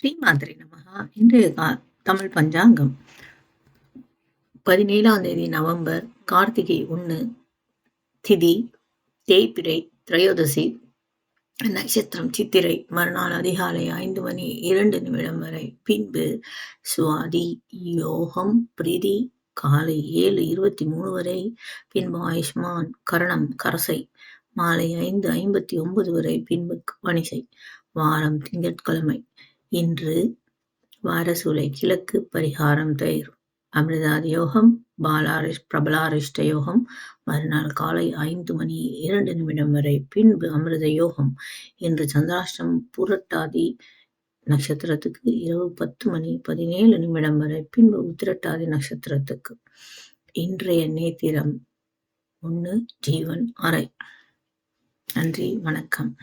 ஸ்ரீமாத்திரை நமகா இன்றைய கா- தமிழ் பஞ்சாங்கம். பதினேழாம் தேதி நவம்பர் கார்த்திகை ஒன்று திதி தேய்பிரை திரையோதசி நட்சத்திரம் சித்திரை மறுநாள் அதிகாலை ஐந்து மணி இரண்டு நிமிடம் வரை. பின்பு சுவாதி யோகம் பிரீதி காலை ஏழு இருபத்தி மூணு வரை. பின்பு ஆயுஷ்மான் கரணம் கரசை மாலை ஐந்து ஐம்பத்தி ஒன்பது வரை. பின்பு வணிசை வாரம் திங்கட்கிழமை இன்று வாரசூலை கிழக்கு பரிகாரம் தயிர். அமிர்தாதி யோகம் பாலாரிஷ் பிரபலாரிஷ்ட யோகம். மறுநாள் காலை ஐந்து மணி இரண்டு நிமிடம் வரை பின்பு அமிர்த யோகம் இன்று சந்திராஷ்டம் புரட்டாதி நட்சத்திரத்துக்கு இரவு பத்து மணி பதினேழு நிமிடம் வரை பின்பு உத்திரட்டாதி நட்சத்திரத்துக்கு. இன்றைய நேத்திரம் ஒன்று ஜீவன் அறை. நன்றி வணக்கம்.